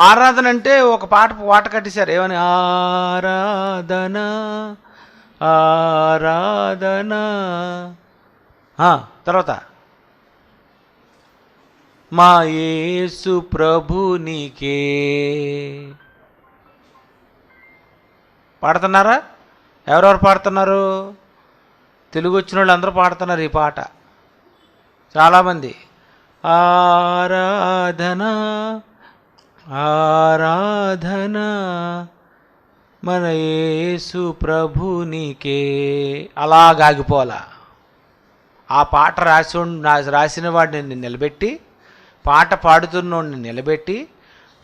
ఆరాధన అంటే ఒక పాట పాట కట్టేశారు. ఏమని? ఆరాధన ఆరాధన. తర్వాత. మా యేసు ప్రభునికే. పాడుతున్నారా? ఎవరెవరు పాడుతున్నారు? తెలుగు వచ్చిన వాళ్ళు అందరూ పాడుతున్నారు ఈ పాట. చాలామంది. ఆరాధన ఆరాధన మన యేసు ప్రభునికే. అలాగాగిపోలా ఆ పాట రాసి రాసిన వాడిని నిలబెట్టి పాట పాడుతున్నోడిని నిలబెట్టి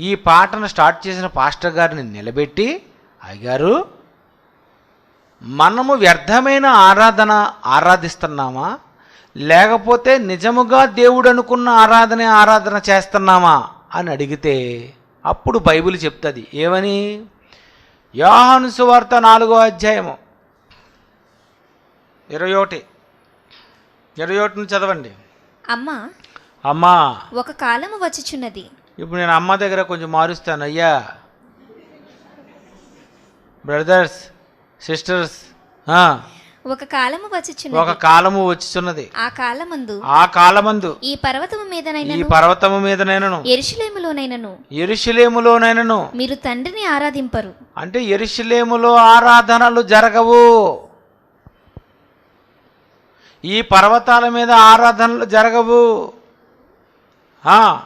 ఈ పాటను స్టార్ట్ చేసిన పాస్టర్ గారిని నిలబెట్టి అయ్యారు మనము వ్యర్థమైన ఆరాధన ఆరాధిస్తున్నామా? లేకపోతే నిజముగా దేవుడు అనుకున్న ఆరాధన ఆరాధన చేస్తున్నామా? అని అడిగితే అప్పుడు బైబిల్ చెప్తుంది. ఏమని? యోహాను సువార్త నాలుగో అధ్యాయము. ఇరవై ఒకటి. ఇరవై ఒకటిని చదవండి. అమ్మా అమ్మా. ఒక కాలము వచ్చుచున్నది. ఇప్పుడు నేను అమ్మ దగ్గర కొంచెం మారుస్తాను. అయ్యా. బ్రదర్స్ సిస్టర్స్ ఒక కాలము ఒక వచ్చుచున్నది కాలము వచ్చుచున్నది. ఆ కాలమందు ఆ కాలమందు ఈ పర్వతము ఈ మీదనైనను పర్వతము మీదనైనను ఎరుషులేములోనైనను ఎరుషలేములోనైనను. మీరు తండ్రిని ఆరాధింపరు. అంటే ఎరుషలేములో ఆరాధనలు జరగవు. ఈ పర్వతాల మీద ఆరాధనలు జరగవు. ఆ,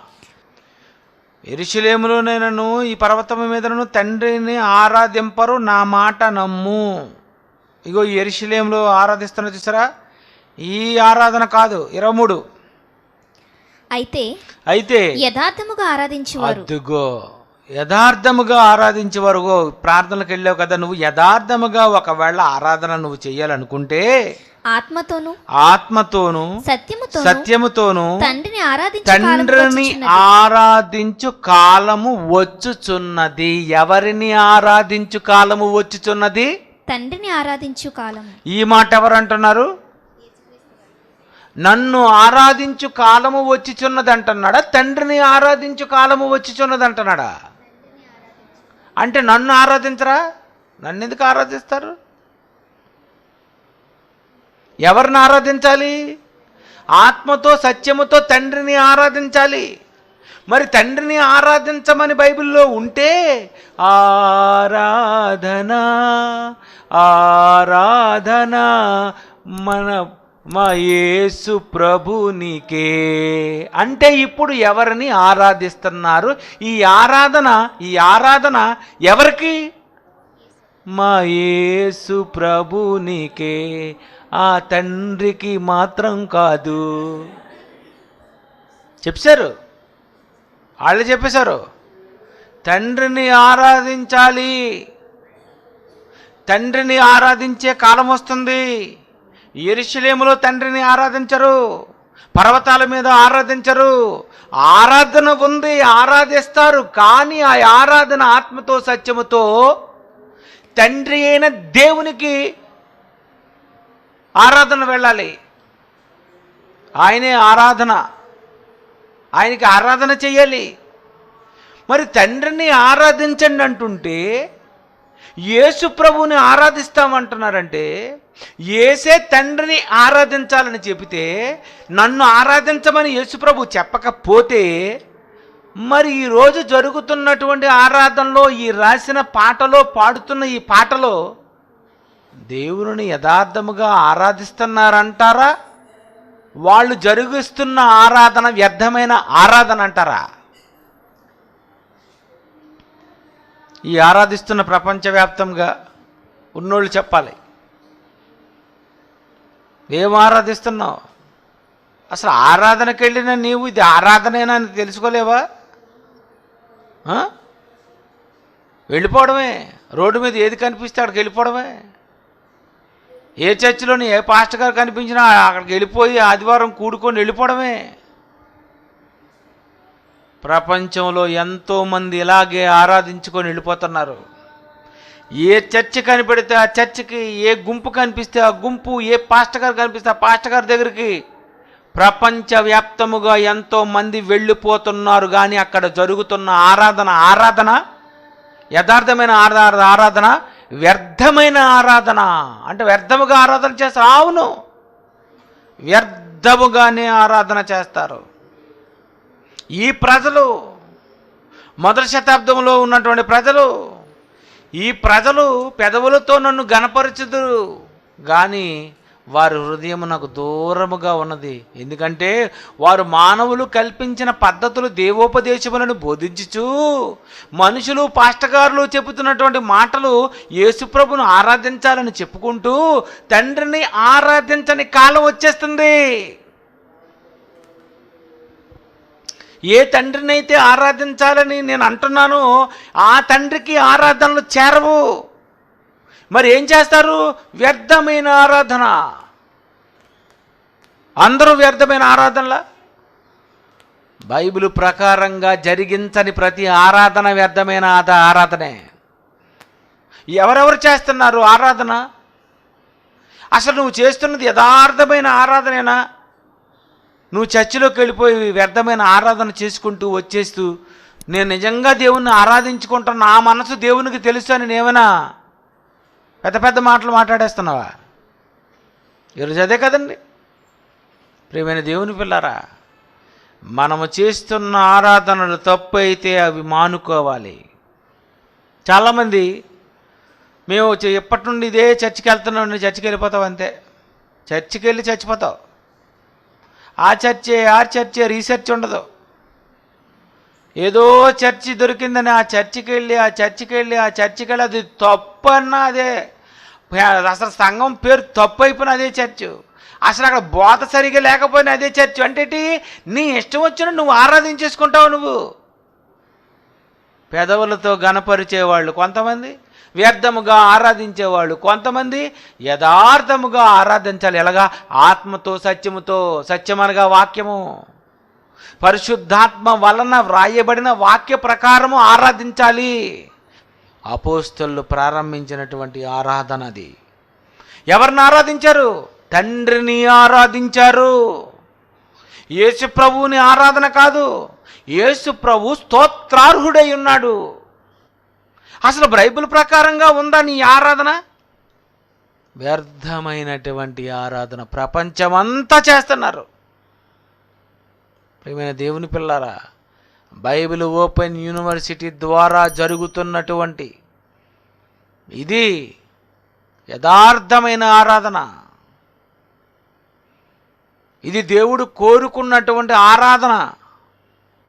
ఎరుషలేములోనైనను ఈ పర్వతము మీదను తండ్రిని ఆరాధింపరు నా మాట నమ్ము. ఇగో ఈ ఎరుషలేములో ఆరాధిస్తున్న చూసారా? ఈ ఆరాధన కాదు ఇరవై మూడు. అయితే అయితే యథార్థముగా ఆరాధించువారు. అద్దుగో యథార్థముగా ఆరాధించే వరకు ప్రార్థనలకు వెళ్ళావు కదా నువ్వు యథార్థముగా ఒకవేళ ఆరాధన నువ్వు చేయాలనుకుంటే ఆత్మతోను ఆత్మతోను సత్యముతోను సత్యముతోను తండ్రిని ఆరాధించు తండ్రిని. ఆరాధించు కాలము వచ్చుచున్నది. ఎవరిని ఆరాధించు కాలము వచ్చుచున్నది? తండ్రిని ఆరాధించు కాలం. ఈ మాట ఎవరు అంటున్నారు నన్ను ఆరాధించు కాలము వచ్చిచున్నది అంటున్నాడా తండ్రిని ఆరాధించు కాలము వచ్చిచున్నది అంటున్నాడా అంటే నన్ను ఆరాధించరా? నన్ను ఎందుకు ఆరాధిస్తారు? ఎవరిని ఆరాధించాలి? ఆత్మతో సత్యముతో తండ్రిని ఆరాధించాలి. మరి తండ్రిని ఆరాధించమని బైబిల్లో ఉంటే ఆరాధన ఆరాధన మన మా యేసు ప్రభునికే. అంటే ఇప్పుడు ఎవరిని ఆరాధిస్తున్నారు? ఈ ఆరాధన ఈ ఆరాధన ఎవరికి? మా యేసు ప్రభునికే. ఆ తండ్రికి మాత్రం కాదు. చెప్పారు? వాళ్ళు చెప్పేశారు తండ్రిని ఆరాధించాలి. తండ్రిని ఆరాధించే కాలం వస్తుంది. ఎరుశలేములో తండ్రిని ఆరాధించరు. పర్వతాల మీద ఆరాధించరు. ఆరాధన ఉంది ఆరాధిస్తారు. కానీ ఆ ఆరాధన ఆత్మతో సత్యముతో తండ్రి అయిన దేవునికి ఆరాధన వెళ్ళాలి. ఆయనే ఆరాధన. ఆయనకి ఆరాధన చెయ్యాలి మరి తండ్రిని ఆరాధించండి అంటుంటే యేసు ప్రభువుని ఆరాధిస్తామంటున్నారంటే ఏసే తండ్రిని ఆరాధించాలని చెబితే నన్ను ఆరాధించమని యేసుప్రభు చెప్పకపోతే మరి ఈరోజు జరుగుతున్నటువంటి ఆరాధనలో ఈ రాసిన పాటలో పాడుతున్న ఈ పాటలో దేవుని యథార్థముగా ఆరాధిస్తున్నారంటారా? వాళ్ళు జరుగుస్తున్న ఆరాధన వ్యర్థమైన ఆరాధన అంటారా? ఈ ఆరాధిస్తున్న ప్రపంచవ్యాప్తంగా ఉన్నోళ్ళు చెప్పాలి. ఏం ఆరాధిస్తున్నావు అసలు ఆరాధనకి వెళ్ళిన నీవు ఇది ఆరాధనేనా అని తెలుసుకోలేవా? వెళ్ళిపోవడమే. రోడ్డు మీద ఏది కనిపిస్తే అక్కడికి వెళ్ళిపోవడమే. ఏ చర్చిలోని ఏ పాస్టర్ గారు కనిపించినా అక్కడికి వెళ్ళిపోయి ఆదివారం కూడుకొని వెళ్ళిపోవడమే. ప్రపంచంలో ఎంతోమంది ఇలాగే ఆరాధించుకొని వెళ్ళిపోతున్నారు. ఏ చర్చి కనిపెడితే ఆ చర్చికి ఏ గుంపు కనిపిస్తే ఆ గుంపు ఏ పాస్టర్ గారు కనిపిస్తే ఆ పాస్టర్ గారి దగ్గరికి ప్రపంచవ్యాప్తముగా ఎంతోమంది వెళ్ళిపోతున్నారు. కానీ అక్కడ జరుగుతున్న ఆరాధన ఆరాధన యథార్థమైన ఆరాధన ఆరాధన వ్యర్థమైన ఆరాధన. అంటే వ్యర్థముగా ఆరాధన చేస్తారు. అవును. వ్యర్థముగానే ఆరాధన చేస్తారు. ఈ ప్రజలు మొదటి శతాబ్దంలో ఉన్నటువంటి ప్రజలు ఈ ప్రజలు పెదవులతో నన్ను గణపరచుదురు కానీ వారి హృదయం నాకు దూరముగా ఉన్నది. ఎందుకంటే వారు మానవులు కల్పించిన పద్ధతులు దేవోపదేశములను బోధించుచు మనుషులు పాష్టగారులు చెబుతున్నటువంటి మాటలు యేసుప్రభును ఆరాధించాలని చెప్పుకుంటూ తండ్రిని ఆరాధించని కాలం వచ్చేస్తుంది. ఏ తండ్రినైతే ఆరాధించాలని నేను అంటున్నానో ఆ తండ్రికి ఆరాధనలు చేరవు. మరి ఏం చేస్తారు? వ్యర్థమైన ఆరాధన. అందరూ వ్యర్థమైన ఆరాధనలా? బైబిల్ ప్రకారంగా జరిగించని ప్రతి ఆరాధన వ్యర్థమైన ఆద ఆరాధనే. ఎవరెవరు చేస్తున్నారు ఆరాధన? అసలు నువ్వు చేస్తున్నది యథార్థమైన ఆరాధనేనా? నువ్వు చర్చిలోకి వెళ్ళిపోయి వ్యర్థమైన ఆరాధన చేసుకుంటూ వచ్చేస్తూ నేను నిజంగా దేవుణ్ణి ఆరాధించుకుంటాను నా మనసు దేవునికి తెలుసు అని నేమైనా పెద్ద పెద్ద మాటలు మాట్లాడేస్తున్నావా? ఈరోజు అదే కదండి. ప్రియమైన దేవుని పిల్లారా మనము చేస్తున్న ఆరాధనలు తప్పు అయితే అవి మానుకోవాలి. చాలామంది మేము ఇప్పటి ఎప్పటి నుండి ఇదే చర్చికి వెళ్తున్నాం నువ్వు చర్చికి వెళ్ళిపోతావు అంతే. చర్చికి వెళ్ళి చచ్చిపోతావు ఆ చర్చే ఆ చర్చే రీసెర్చ్ ఉండదు. ఏదో చర్చి దొరికిందని ఆ చర్చికి వెళ్ళి ఆ చర్చికి వెళ్ళి ఆ చర్చికి వెళ్ళి అది తప్పు అదే. అసలు సంఘం పేరు తప్పు అయిపోయిన అదే చర్చ్. అసలు అక్కడ బోధ సరిగా లేకపోయినా అదే చర్చ్. అంటే నీ ఇష్టం వచ్చిన నువ్వు ఆరాధించేసుకుంటావు నువ్వు. పెదవులతో గణపరిచేవాళ్ళు కొంతమంది వ్యర్థముగా ఆరాధించేవాళ్ళు కొంతమంది యథార్థముగా ఆరాధించాలి. ఎలాగా? ఆత్మతో సత్యముతో సత్యమనగా వాక్యము. పరిశుద్ధాత్మ వలన వ్రాయబడిన వాక్య ప్రకారము ఆరాధించాలి. అపోస్తలు ప్రారంభించినటువంటి ఆరాధన అది. ఎవరిని ఆరాధించారు? తండ్రిని ఆరాధించారు. యేసు ప్రభువుని ఆరాధన కాదు. యేసు ప్రభు స్తోత్రార్హుడై ఉన్నాడు. అసలు బైబిల్ ప్రకారంగా ఉందా నీ ఆరాధన? వ్యర్థమైనటువంటి ఆరాధన ప్రపంచమంతా చేస్తున్నారు. ప్రియమైన దేవుని పిల్లారా బైబిల్ ఓపెన్ యూనివర్సిటీ ద్వారా జరుగుతున్నటువంటి ఇది యథార్థమైన ఆరాధన. ఇది దేవుడు కోరుకున్నటువంటి ఆరాధన.